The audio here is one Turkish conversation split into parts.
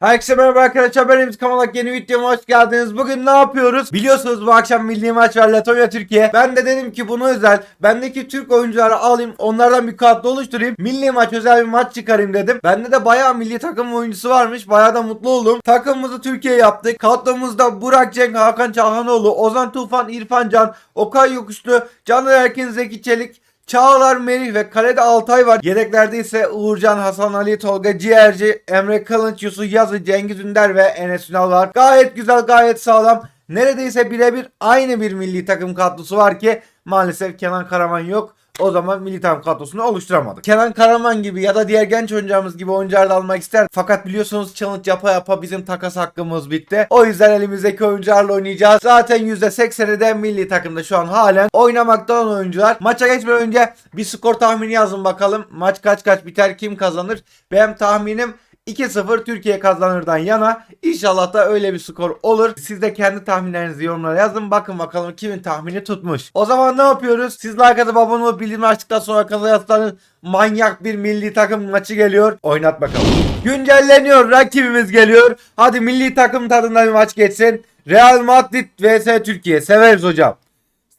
Herkese merhaba arkadaşlar ben Emz Kamalak yeni videoma hoş geldiniz. Bugün ne yapıyoruz? Biliyorsunuz bu akşam milli maç var Letonya Türkiye. Ben de dedim ki bunu özel bendeki Türk oyuncuları alayım onlardan bir kadro oluşturayım. Milli maç özel bir maç çıkarayım dedim. Bende de bayağı milli takım oyuncusu varmış. Bayağı da mutlu oldum. Takımımızı Türkiye yaptık. Kadromuzda Burak Cenk, Hakan Çalhanoğlu, Ozan Tufan, İrfan Can, Okay Yokuşlu, Caner Erkin, Zeki Çelik, Çağlar Merih ve kalede Altay var. Yedeklerde ise Uğurcan, Hasan Ali, Tolga Ciğerci, Emre Kılınç, Yusuf Yazı, Cengiz Ünder ve Enes Ünal var. Gayet güzel, gayet sağlam. Neredeyse birebir aynı bir milli takım kadrosu var ki maalesef Kenan Karaman yok. O zaman milli takım kadrosunu oluşturamadık. Kenan Karaman gibi ya da diğer genç oyuncularımız gibi oyuncular da almak ister. Fakat biliyorsunuz challenge yapa yapa bizim takas hakkımız bitti. O yüzden elimizdeki oyuncularla oynayacağız. Zaten %80'i de milli takımda şu an halen oynamakta olan oyuncular. Maça geçmeden önce bir skor tahmini yazın bakalım. Maç kaç kaç biter kim kazanır? Benim tahminim 2-0 Türkiye kazanırdan yana. İnşallah da öyle bir skor olur. Siz de kendi tahminlerinizi yorumlara yazın. Bakın bakalım kimin tahmini tutmuş. O zaman ne yapıyoruz? Siz like atıp abone olup bildirim açtıktan sonra Kazakistan'ın manyak bir milli takım maçı geliyor. Oynat bakalım. Güncelleniyor. Rakibimiz geliyor. Hadi milli takım tadında bir maç geçsin. Real Madrid vs Türkiye. Severiz hocam.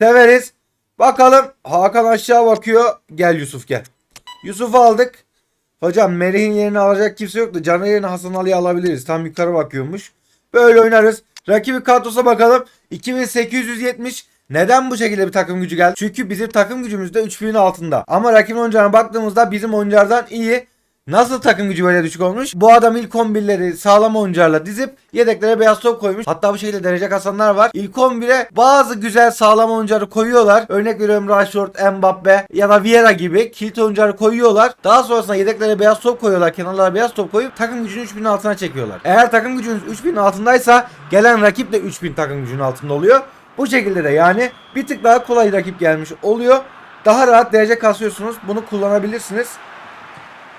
Severiz. Bakalım Hakan aşağı bakıyor. Gel Yusuf gel. Yusuf'u aldık. Hocam Merih'in yerini alacak kimse yok da Caner yerine Hasan Ali'yi alabiliriz. Tam yukarı bakıyormuş. Böyle oynarız. Rakibi kadrosa bakalım. 2870. Neden bu şekilde bir takım gücü geldi? Çünkü bizim takım gücümüz de 3000'in altında. Ama rakibin oyuncularına baktığımızda bizim oyunculardan iyi. Nasıl takım gücü böyle düşük olmuş? Bu adam ilk 11'leri sağlam oyuncularla dizip yedeklere beyaz top koymuş. Hatta bu şekilde derece kasanlar var. İlk 11'e bazı güzel sağlam oyuncuları koyuyorlar. Örnek veriyorum Rashford, Mbappe ya da Vieira gibi kilit oyuncuları koyuyorlar. Daha sonrasında yedeklere beyaz top koyuyorlar. Kenarlara beyaz top koyup takım gücünü 3000'in altına çekiyorlar. Eğer takım gücünüz 3000'in altındaysa gelen rakip de 3000 takım gücünün altında oluyor. Bu şekilde de yani bir tık daha kolay rakip gelmiş oluyor. Daha rahat derece kasıyorsunuz. Bunu kullanabilirsiniz.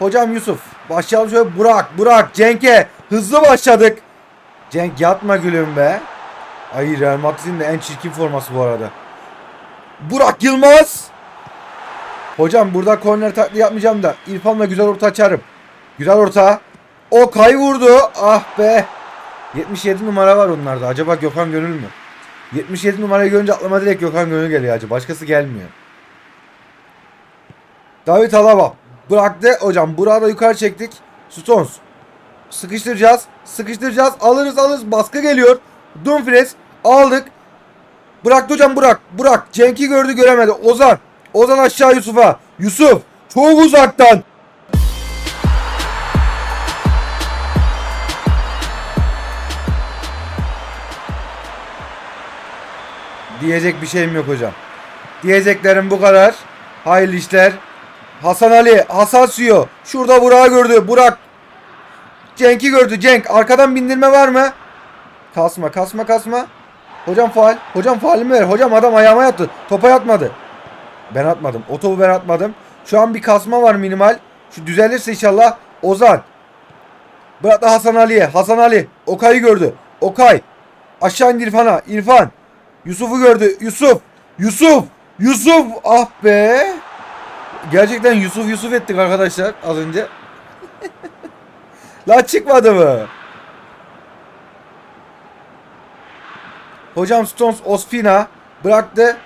Hocam Yusuf. Başlayalım şöyle Burak, Burak, Cenk'e. Hızlı başladık. Cenk yatma gülüm be. Ay Real Madrid'in de en çirkin forması bu arada. Burak Yılmaz. Hocam burada korner takli yapmayacağım da İrfan'la güzel orta açarım. Güzel orta. O kay vurdu. Ah be. 77 numara var onlarda. Acaba Gökhan Gönül mü? 77 numarayı görünce aklıma direkt Gökhan Gönül geliyor acı. Başkası gelmiyor. David Alaba. Bıraktı. Hocam Burak'ı da yukarı çektik. Stones. Sıkıştıracağız. Sıkıştıracağız. Alırız alırız. Baskı geliyor. Dumfries. Aldık. Bıraktı hocam Burak. Burak. Cenk'i gördü göremedi. Ozan. Ozan aşağı Yusuf'a. Yusuf. Çok uzaktan. Diyecek bir şeyim yok hocam. Diyeceklerim bu kadar. Hayırlı işler. Hasan Ali. Hasan Suyo. Şurada Burak'ı gördü. Burak. Cenk'i gördü. Cenk. Arkadan bindirme var mı? Kasma kasma kasma. Hocam faal. Hocam faalimi ver. Hocam adam ayağıma yattı. Topa yatmadı. Ben atmadım. O topu ben atmadım. Şu an bir kasma var minimal. Şu düzelirse inşallah. Ozan. Bıraktı Hasan Ali'ye. Hasan Ali. Okay'ı gördü. Okay. Aşağı indi İrfan'a. İrfan. Yusuf'u gördü. Yusuf. Yusuf. Yusuf. Ah be. Gerçekten Yusuf Yusuf ettik arkadaşlar az önce. La çıkmadı mı? Hocam Stones Ospina bıraktı.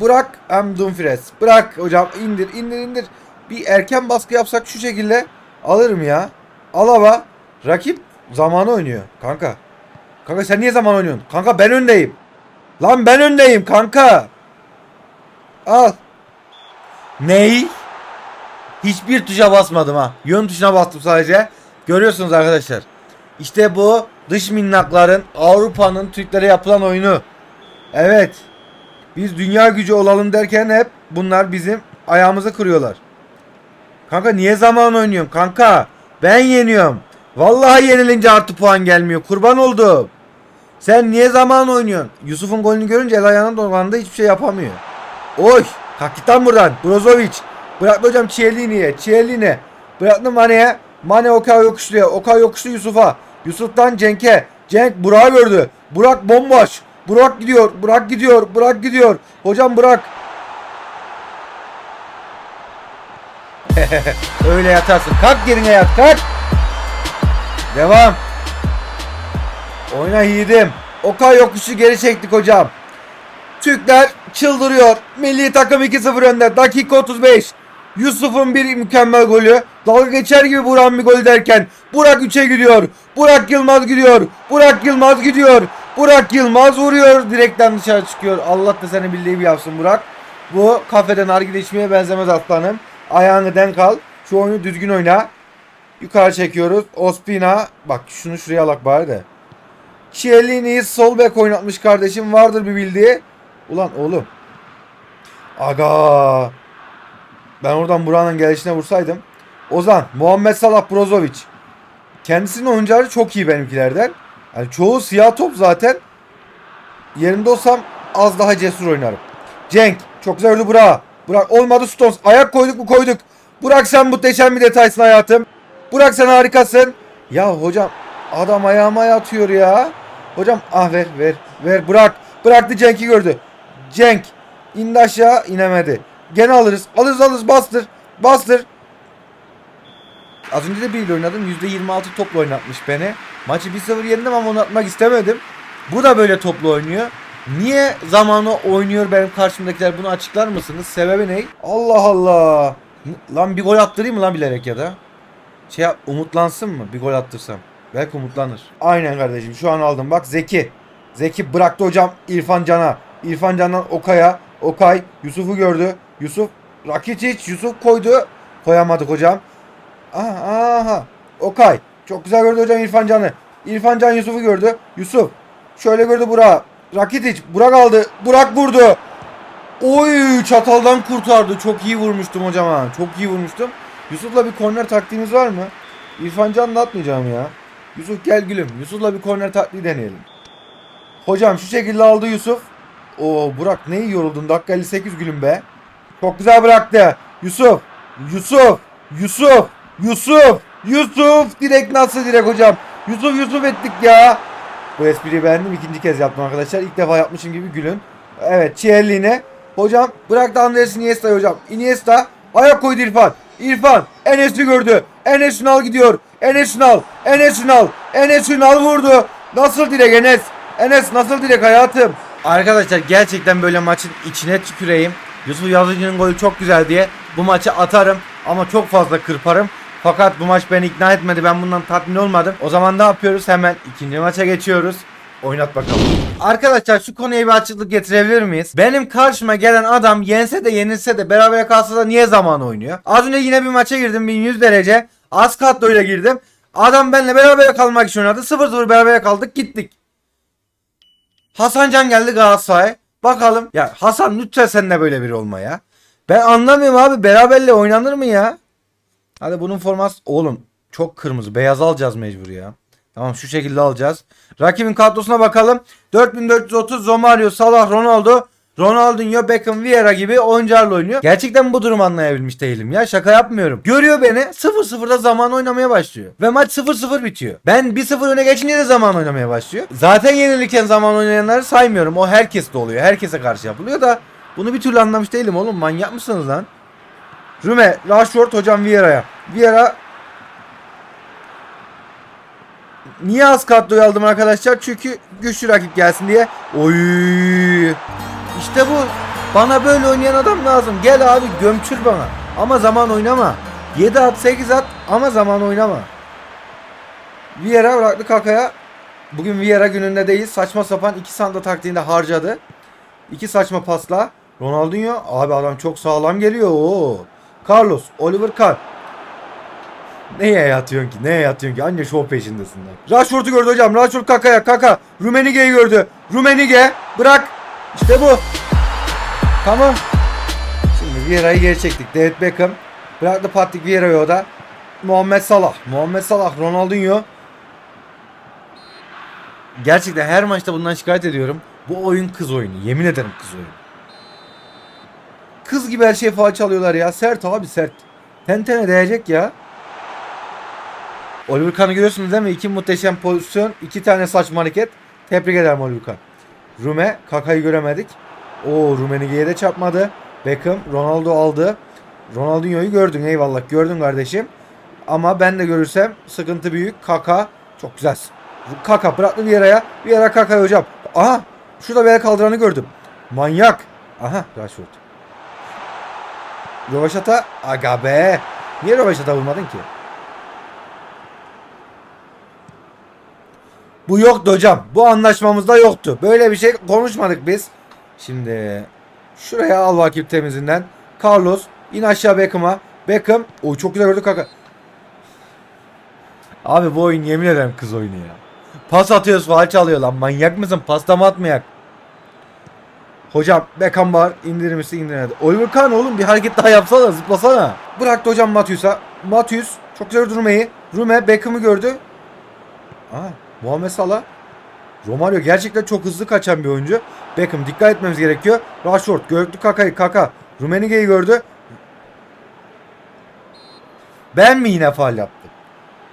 Bırak hem Dumfries. Bırak hocam indir indir indir. Bir erken baskı yapsak şu şekilde alırım ya. Alaba rakip zamanı oynuyor kanka. Kanka sen niye zaman oynuyorsun? Kanka ben öndeyim. Lan ben öndeyim kanka. Al. Ney? Hiçbir tuşa basmadım ha. Yön tuşuna bastım sadece. Görüyorsunuz arkadaşlar. İşte bu dış minnakların Avrupa'nın Türklere yapılan oyunu. Evet. Biz dünya gücü olalım derken hep bunlar bizim ayağımızı kırıyorlar. Kanka niye zaman oynuyorum kanka? Ben yeniyorum. Vallahi yenilince artı puan gelmiyor. Kurban oldum. Sen niye zaman oynuyorsun? Yusuf'un golünü görünce el ayağına dolandı hiçbir şey yapamıyor. Oy! Lan buradan. Brozovic. Bıraktı hocam Chiellini'ye. Chiellini. Bıraktı Mane'ye. Mane Okay yokuşluya. Okay yokuşlu Yusuf'a. Yusuf'tan Cenk'e. Cenk Burak'ı gördü. Burak bomboş. Burak gidiyor. Burak gidiyor. Burak gidiyor. Hocam Burak. Öyle yatarsın. Kalk yerine yat. Kalk. Devam. Oyna yiğidim. Okay yokuşu geri çektik hocam. Türkler çıldırıyor. Milli takım 2-0 önde. Dakika 35. Yusuf'un bir mükemmel golü. Dalga geçer gibi Burak'ın bir golü derken Burak 3'e gidiyor. Burak Yılmaz gidiyor. Burak Yılmaz gidiyor. Burak Yılmaz vuruyor. Direkten dışarı çıkıyor. Allah da seni bildiği bir yapsın Burak. Bu kafede nargile içmeye benzemez aslanım. Ayağını denk al. Şu oyunu düzgün oyna. Yukarı çekiyoruz. Ospina. Bak şunu şuraya alak bari de. Chiellini'yi sol bek oynatmış kardeşim. Vardır bir bildiği. Ulan oğlum. Aga. Ben oradan Buran'ın gelişine vursaydım. Ozan, Muhammed Salah, Brozovic. Kendisinin oyuncuları çok iyi benimkilerden. Yani çoğu siyah top zaten. Yerinde olsam az daha cesur oynarım. Cenk. Çok güzel öldü Burak. Burak olmadı Stones. Ayak koyduk mu koyduk. Burak sen muhteşem bir detaysın hayatım. Burak sen harikasın. Ya hocam adam ayağıma yatıyor ya. Hocam ah ver ver ver bırak. Bıraktı Cenk'i gördü. Cenk indi aşağı inemedi. Gene alırız. Alırız alırız bastır. Bastır. Az önce de biriyle oynadım. %26 topla oynatmış beni. Maçı 1-0 yendim ama onu atmak istemedim. Bu da böyle toplu oynuyor. Niye zamanı oynuyor benim karşımdakiler bunu açıklar mısınız? Sebebi ne? Allah Allah. Lan bir gol attırayım mı lan bilerek ya da? Şey umutlansın mı bir gol attırsam? Belki umutlanır. Aynen kardeşim şu an aldım. Bak Zeki. Zeki bıraktı hocam İrfan Can'a. İrfan Can'dan Okay'a. Okay Yusuf'u gördü. Yusuf Rakitic Yusuf koydu. Koyamadık hocam. Aha, aha. Okay. Çok güzel gördü hocam İrfan Can'ı. İrfan Can Yusuf'u gördü. Yusuf. Şöyle gördü Burak. Rakitic. Burak aldı. Burak vurdu. Oy çataldan kurtardı. Çok iyi vurmuştum hocam ha. Çok iyi vurmuştum. Yusuf'la bir korner taktiğimiz var mı? İrfan Can'la atmayacağım ya. Yusuf gel gülüm. Yusuf'la bir korner taktiği deneyelim. Hocam şu şekilde aldı Yusuf. Oo Burak ne yoruldun. Dakika 58 gülüm be. Çok güzel bıraktı. Yusuf. Yusuf. Yusuf. Yusuf. Yusuf. Direkt nasıl direkt hocam. Yusuf Yusuf ettik ya. Bu espriyi beğendim. ikinci kez yaptım arkadaşlar. İlk defa yapmışım gibi gülün. Evet Çiğerliğine. Hocam bıraktı Andres Iniesta hocam. Iniesta. Ayak koydu İrfan. İrfan. Enes'i gördü. Enes Ünal gidiyor. Enes Ünal. Enes Ünal. Enes Ünal vurdu. Nasıl direk Enes? Enes nasıl direk hayatım? Arkadaşlar gerçekten böyle maçın içine tüküreyim. Yusuf Yazıcı'nın golü çok güzel diye bu maçı atarım ama çok fazla kırparım. Fakat bu maç beni ikna etmedi. Ben bundan tatmin olmadım. O zaman ne yapıyoruz? Hemen ikinci maça geçiyoruz. Oynat bakalım. Arkadaşlar şu konuya bir açıklık getirebilir miyiz? Benim karşıma gelen adam yense de yenilse de berabere kalsa da niye zaman oynuyor? Az önce yine bir maça girdim 1100 derece. Az kadroyla girdim. Adam benimle beraber kalmak için oynadı. 0-0 beraber kaldık gittik. Hasan Can geldi Galatasaray. Bakalım. Ya Hasan lütfen sen de böyle biri olma ya. Ben anlamıyorum abi. Beraberle oynanır mı ya? Hadi bunun forması oğlum çok kırmızı. Beyaz alacağız mecbur ya. Tamam şu şekilde alacağız. Rakibin kadrosuna bakalım. 4430 Romario, Salah, Ronaldo, Ronaldinho, Beckham, Vieira gibi oyuncularla oynuyor. Gerçekten bu durumu anlayabilmiş değilim ya. Şaka yapmıyorum. Görüyor beni 0-0'da zaman oynamaya başlıyor. Ve maç 0-0 bitiyor. Ben 1-0 öne geçince de zaman oynamaya başlıyor. Zaten yenilirken zaman oynayanları saymıyorum. O herkes de oluyor. Herkese karşı yapılıyor da bunu bir türlü anlamış değilim oğlum. Manyak mısınız lan? Rüme, Rashford hocam Vieira'ya. Vieira Niye az kadroyu aldım arkadaşlar? Çünkü güçlü rakip gelsin diye. Oy! İşte bu. Bana böyle oynayan adam lazım. Gel abi gömçür bana. Ama zaman oynama. 7 at 8 at ama zaman oynama. Vieira bıraktı Kaka'ya. Bugün Vieira gününde değil. Saçma sapan iki sanda taktiğinde harcadı. İki saçma pasla. Ronaldinho abi adam çok sağlam geliyor. Oo. Carlos, Oliver Kahn. Neye yatıyorsun ki? Neye yatıyorsun ki? Anne şov peşindesin. Rashford'u gördü hocam. Rashford Kaka'ya. Kaka. Rumenige'yi gördü. Rumenige. Bırak. İşte bu. Tamam. Şimdi Vieira'yı geri çektik. David Beckham. Bıraktı Patrick Vieira'yı o da. Muhammed Salah. Muhammed Salah. Ronaldinho. Gerçekten her maçta bundan şikayet ediyorum. Bu oyun kız oyunu. Yemin ederim kız oyunu. Kız gibi her şeyi faal çalıyorlar ya. Sert abi sert. Tentene değecek ya. Oliver Kahn'ı görüyorsunuz değil mi? İki muhteşem pozisyon. iki tane saçma hareket. Tebrik ederim Oliver Kahn. Rume. Kaka'yı göremedik. O Rumenige'ye de çarpmadı. Beckham. Ronaldo aldı. Ronaldinho'yu gördün eyvallah. Gördün kardeşim. Ama ben de görürsem sıkıntı büyük. Kaka. Çok güzel. Kaka bıraktı Vieira'ya. Vieira Kaka'ya hocam. Aha. Şurada bir el kaldıranı gördüm. Manyak. Aha Rashford. Rovaşata. Aga be. Niye Rovaşata vurmadın ki? Bu yoktu hocam. Bu anlaşmamızda yoktu. Böyle bir şey konuşmadık biz. Şimdi şuraya al vakit temizinden. Carlos in aşağı Beckham'a. Beckham. O çok güzel gördü kaka. Abi bu oyun yemin ederim kız oyunu ya. Pas atıyoruz faal çalıyor lan. Manyak mısın? Pasta mı atmayak? Hocam Beckham var. İndirir misin? İndirmedi. Oliver Kahn oğlum bir hareket daha yapsana. Zıplasana. Bıraktı hocam Matius'a. Matius çok güzel durmayı. Rume Beckham'ı gördü. Aa, Muhammed Salah. Romario gerçekten çok hızlı kaçan bir oyuncu. Beckham dikkat etmemiz gerekiyor. Rashford gördü Kaka'yı. Kaka. Rumenige'yi gördü. Ben mi yine faal yaptım?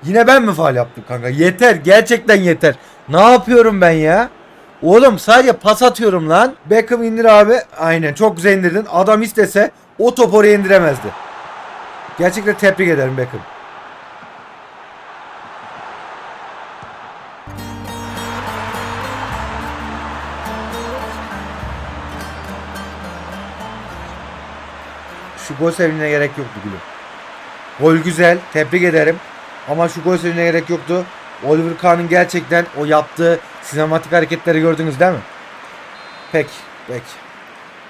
Yine ben mi faal yaptım kanka? Yeter. Gerçekten yeter. Ne yapıyorum ben ya? Oğlum sadece pas atıyorum lan. Beckham indir abi. Aynen çok güzel indirdin. Adam istese o topu oraya indiremezdi. Gerçekten tebrik ederim Beckham. Şu gol sevinine gerek yoktu gülüm. Gol güzel. Tebrik ederim. Ama şu gol sevinine gerek yoktu. Oliver Kahn'ın gerçekten o yaptığı sinematik hareketleri gördünüz değil mi? Peki. Peki.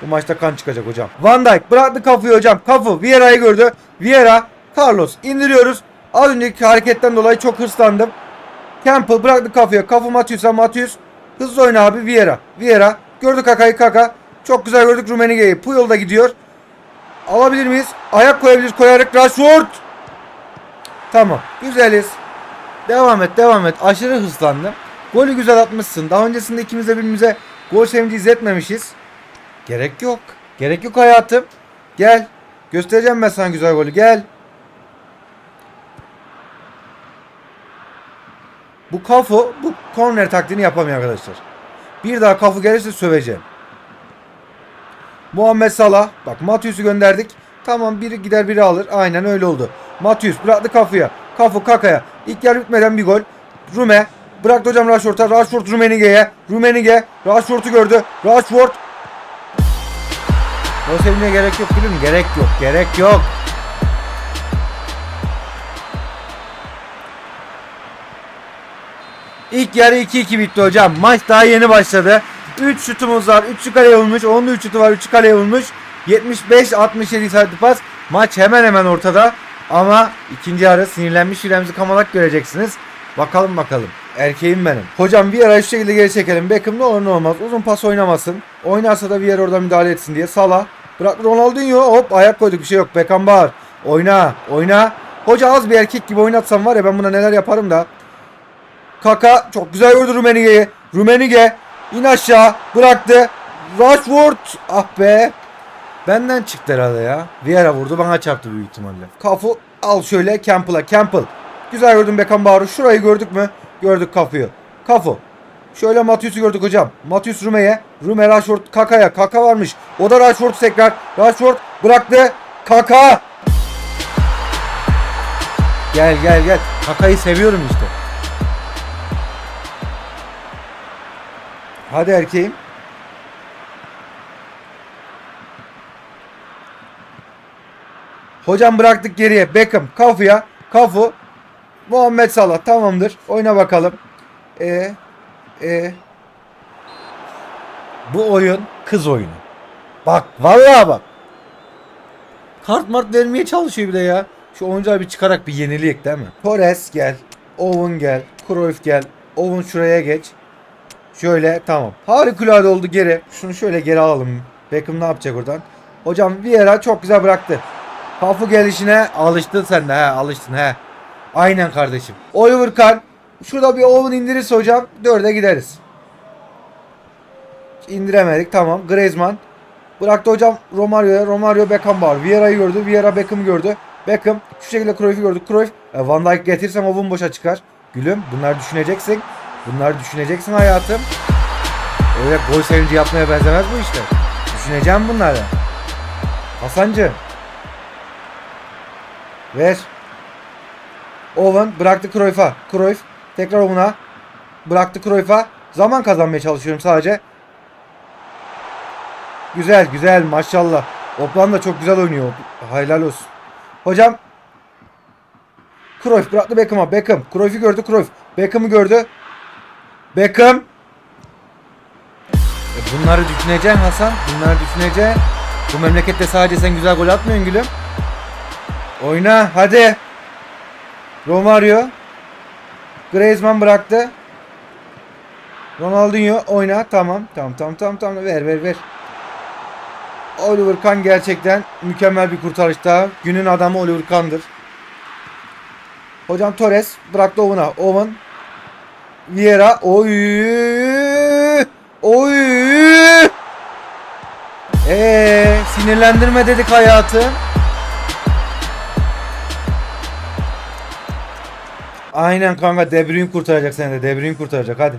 Bu maçta kan çıkacak hocam. Van Dijk bıraktı kafayı hocam. Kafu Vieira'yı gördü. Vieira Carlos indiriyoruz. Az önceki hareketten dolayı çok hırslandım. Campbell bıraktı kafaya. Kafu Matius'a Matius. Hızlı oyna abi Vieira. Vieira. Gördük Kaka'yı Kaka. Çok güzel gördük Rumenige'yi. Puyol da gidiyor. Alabilir miyiz? Ayak koyabiliriz. Koyarak Rashford. Tamam. Güzeliz. Devam et devam et. Aşırı hızlandım. Golü güzel atmışsın. Daha öncesinde ikimiz de birbirimize gol sevinci izletmemişiz. Gerek yok. Gerek yok hayatım. Gel. Göstereceğim ben sana güzel golü. Gel. Bu kafu bu korner taktiğini yapamıyor arkadaşlar. Bir daha kafu gelirse söveceğim. Muhammed Salah. Bak Matius'u gönderdik. Tamam biri gider biri alır. Aynen öyle oldu. Matius bıraktı kafaya. Kafu Kaka'ya. İlk yer bitmeden bir gol. Rume. Bıraktı hocam Rashford'a. Rashford Rumenige'ye. Rumenige. Rashford'u gördü. Rashford. O sevinmeye gerek yok biliyor musun? Gerek yok. Gerek yok. İlk yarı 2-2 bitti hocam. Maç daha yeni başladı. 3 şutumuz var. 3'ü kaleye vurmuş. Onun da 3 şutu var. 3'ü kaleye vurmuş. 75-67 isabetli pas. Maç hemen hemen ortada. Ama ikinci yarı sinirlenmiş Remzi Kamalak göreceksiniz. Bakalım bakalım. Erkeğim benim. Hocam bir ara şu şekilde geri çekelim. Beckham ne olur ne olmaz. Uzun pas oynamasın. Oynarsa da bir yer orada müdahale etsin diye. Salah. Bırak Ronaldinho. Hop ayak koyduk bir şey yok. Beckham bağır. Oyna. Oyna. Hoca az bir erkek gibi oynatsam var ya ben buna neler yaparım da. Kaka çok güzel gördü Rumenige'yi. Rumenige in aşağı bıraktı. Rashford ah be. Benden çıktı herhalde ya. Vieira vurdu bana çarptı büyük ihtimalle. Kafu al şöyle Campbell'a. Campbell. Güzel gördüm Beckenbauer'u. Şurayı gördük mü? Gördük Kafu'yu. Kafu. Şöyle Matius'u gördük hocam. Matius Rume'ye. Rume Rashford Kaka'ya. Kaka varmış. O da Rashford tekrar. Rashford bıraktı. Kaka. Gel gel gel. Kaka'yı seviyorum işte. Hadi erkeğim. Hocam bıraktık geriye. Beckham. Kafu'ya. Kafu. Muhammed Salah. Tamamdır. Oyna bakalım. E e Bu oyun kız oyunu. Bak vallahi bak. Kart mart vermeye çalışıyor bir de ya. Şu oyuncağı bir çıkarak bir yenileyek değil mi? Torres gel. Owen gel. Cruyff gel. Owen şuraya geç. Şöyle tamam. Harikulade oldu geri. Şunu şöyle geri alalım. Beckham ne yapacak oradan? Hocam Vieira çok güzel bıraktı. Kafu gelişine alıştın sen de he alıştın he. Aynen kardeşim. Oliver Kahn. Şurada bir Owen indirirse hocam dörde gideriz. İndiremedik tamam. Griezmann. Bıraktı hocam Romario'ya. Romario Beckham var. Vieira'yı gördü. Vieira Beckham'ı gördü. Beckham şu şekilde Cruyff'u gördü. Cruyff. E, Van Dijk getirsem Owen boşa çıkar. Gülüm bunlar düşüneceksin. Bunlar düşüneceksin hayatım. Öyle gol sevinci yapmaya benzemez bu işte. Düşüneceğim bunları. Hasancı. Ver. Owen bıraktı Cruyff'a. Cruyff. Tekrar Owen'a. Bıraktı Cruyff'a. Zaman kazanmaya çalışıyorum sadece. Güzel güzel maşallah. Oplan da çok güzel oynuyor. Helal olsun. Hocam. Cruyff bıraktı Beckham'a. Beckham. Cruyff'u gördü Cruyff. Beckham'ı gördü. Beckham. E bunları düşüneceksin Hasan. Bunları düşüneceksin. Bu memlekette sadece sen güzel gol atmıyorsun gülüm. Oyna hadi. Romario. Griezmann bıraktı. Ronaldinho oyna. Tamam. Tamam tamam tamam tamam. Ver ver ver. Oliver Kahn gerçekten mükemmel bir kurtarışta. Günün adamı Oliver Kahn'dır. Hocam Torres bıraktı Owen'a. Owen. Vieira. Oy. Oy. Eee sinirlendirme dedik hayatım. Aynen kanka De Bruyne kurtaracak seni de. De Bruyne kurtaracak hadi.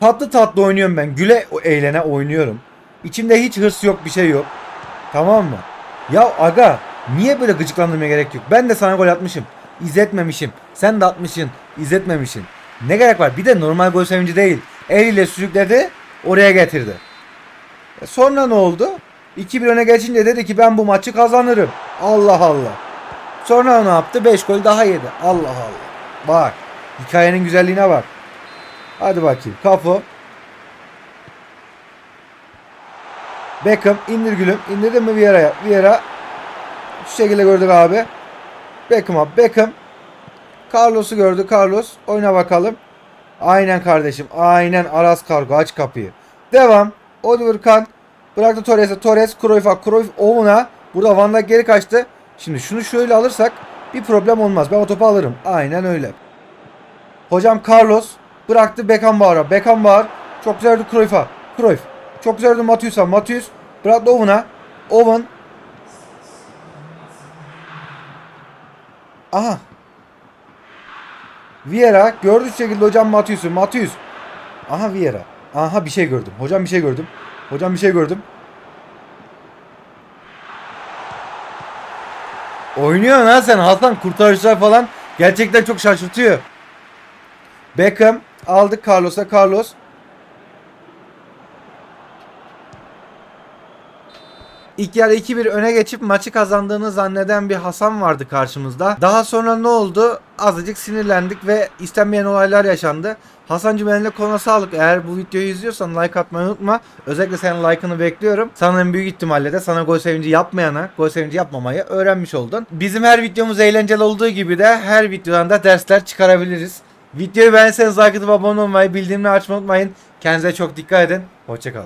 Tatlı tatlı oynuyorum ben. Güle eğlene oynuyorum. İçimde hiç hırs yok bir şey yok. Tamam mı? Ya aga niye böyle gıcıklandırmaya gerek yok? Ben de sana gol atmışım. İzletmemişim. Sen de atmışsın. İzletmemişsin. Ne gerek var? Bir de normal gol sevinci değil. Eliyle sürükledi. Oraya getirdi. E sonra ne oldu? 2-1 öne geçince dedi ki ben bu maçı kazanırım. Allah Allah. Sonra ne yaptı? 5 gol daha yedi. Allah Allah. Bak. Hikayenin güzelliğine bak. Hadi bakayım. Kafu. Beckham indir gülüm. İndirdin mi Vieira'ya? Vieira. Şu şekilde gördük abi. Beckham'a. Beckham. Carlos'u gördü. Carlos. Oyna bakalım. Aynen kardeşim. Aynen Aras Kargo. Aç kapıyı. Devam. Oliver Kahn. Bıraktı Torres'e. Torres Cruyff'a. Cruyff Owen'a. Burada Van Dijk geri kaçtı. Şimdi şunu şöyle alırsak bir problem olmaz. Ben o topu alırım. Aynen öyle. Hocam Carlos bıraktı Beckenbauer'a. Beckenbauer çok güzel verdi Cruyff'a. Cruyff. Çok güzel verdi Matius'a. Matius bıraktı Owen'a. Owen. Aha. Vieira gördü şekilde hocam Matius'u. Matius. Aha Vieira. Aha bir şey gördüm. Hocam bir şey gördüm. Hocam bir şey gördüm. Oynuyorsun ha sen Hasan kurtarışlar falan gerçekten çok şaşırtıyor. Beckham aldık Carlos'a Carlos. İlk yarı 2-1 öne geçip maçı kazandığını zanneden bir Hasan vardı karşımızda. Daha sonra ne oldu? Azıcık sinirlendik ve istenmeyen olaylar yaşandı. Hasancım eline koluna sağlık. Eğer bu videoyu izliyorsan like atmayı unutma. Özellikle senin like'ını bekliyorum. En büyük ihtimalle de sana gol sevinci yapmayana gol sevinci yapmamayı öğrenmiş oldun. Bizim her videomuz eğlenceli olduğu gibi de her videodan da dersler çıkarabiliriz. Videoyu beğenseniz like atıp abone olmayı, bildirimleri açmayı unutmayın. Kendinize çok dikkat edin. Hoşçakalın.